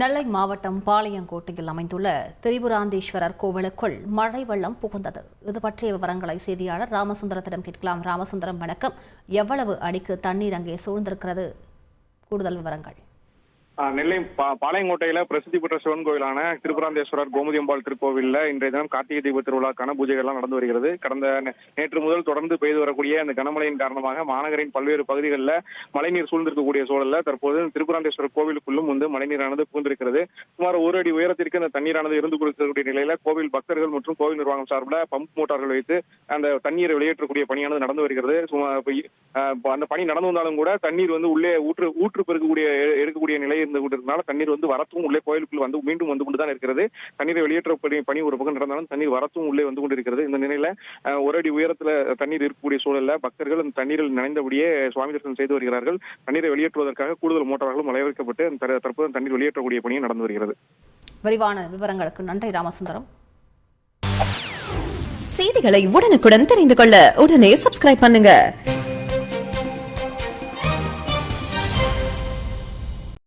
நெல்லை மாவட்டம் பாளையங்கோட்டையில் அமைந்துள்ள திரிபுராந்தீஸ்வரர் கோவிலுக்குள் மழை வெள்ளம் புகுந்தது. இது பற்றிய விவரங்களை செய்தியாளர் ராமசுந்தரத்திடம் கேட்கலாம். ராமசுந்தரம் வணக்கம். எவ்வளவு அடிக்கு தண்ணீர் அங்கே சூழ்ந்திருக்கிறது? கூடுதல் விவரங்கள். நெல்லை பா- பாளையங்கோட்டையில பிரசித்தி பெற்ற சிவன் கோவிலான திருப்புராந்தேஸ்வரர் கோமதியம்பாள் திருக்கோவில்ல இன்றைய தினம் கார்த்திகை தீப திருவிழாக்கான பூஜைகள் எல்லாம் நடந்து வருகிறது. கடந்த நேற்று முதல் தொடர்ந்து பெய்து வரக்கூடிய அந்த கனமழையின் காரணமாக மாநகரின் பல்வேறு பகுதிகளில் மழைநீர் சூழ்ந்திருக்கக்கூடிய சூழல்ல தற்போது திருப்புராந்தேஸ்வரர் கோவிலுக்குள்ளும் வந்து மழைநீரானது புகுந்திருக்கிறது. சுமார் ஒரு அடி உயரத்திற்கு அந்த தண்ணீரானது இருந்து கொடுக்கக்கூடிய நிலையில கோவில் பக்தர்கள் மற்றும் கோவில் நிர்வாகம் சார்பில் பம்ப் மோட்டார்கள் வைத்து அந்த தண்ணீரை வெளியேற்றக்கூடிய பணியானது நடந்து வருகிறது. சுமார் அந்த பணி நடந்து வந்தாலும் கூட தண்ணீர் வந்து உள்ளே ஊற்று ஊற்று பெருக்கக்கூடிய எடுக்கக்கூடிய நிலை இருந்து கொண்டிருந்தனால தண்ணீர் வந்து வரத்தும் உள்ளே கோயிலுக்குள் வந்து மீண்டும் வந்து கொண்டு தான் இருக்கிறது. தண்ணீரை வெளியேற்ற பணி ஒரு பக்கம் நடந்தாலும் தண்ணீர் வரத்தும் உள்ளே வந்து கொண்டிருக்கிறது. இந்த நிலையில ஒரு அடி உயரத்துல தண்ணீர் இருக்கக்கூடிய சூழல்ல பக்தர்கள் அந்த தண்ணீரில் நனைந்தபடியே சுவாமி தரிசனம் செய்து வருகிறார்கள். தண்ணீரை வெளியேற்றுவதற்காக கூடுதல் மோட்டார்களும் மலைவைக்கப்பட்டு வைக்கப்பட்டு தற்போது தண்ணீர் வெளியேற்றக்கூடிய பணியும் நடந்து வருகிறது. விரிவான விவரங்களுக்கு நன்றி ராமசுந்தரம். செய்திகளை உடனுக்குடன் தெரிந்து கொள்ள உடனே சப்ஸ்கிரைப் பண்ணுங்க.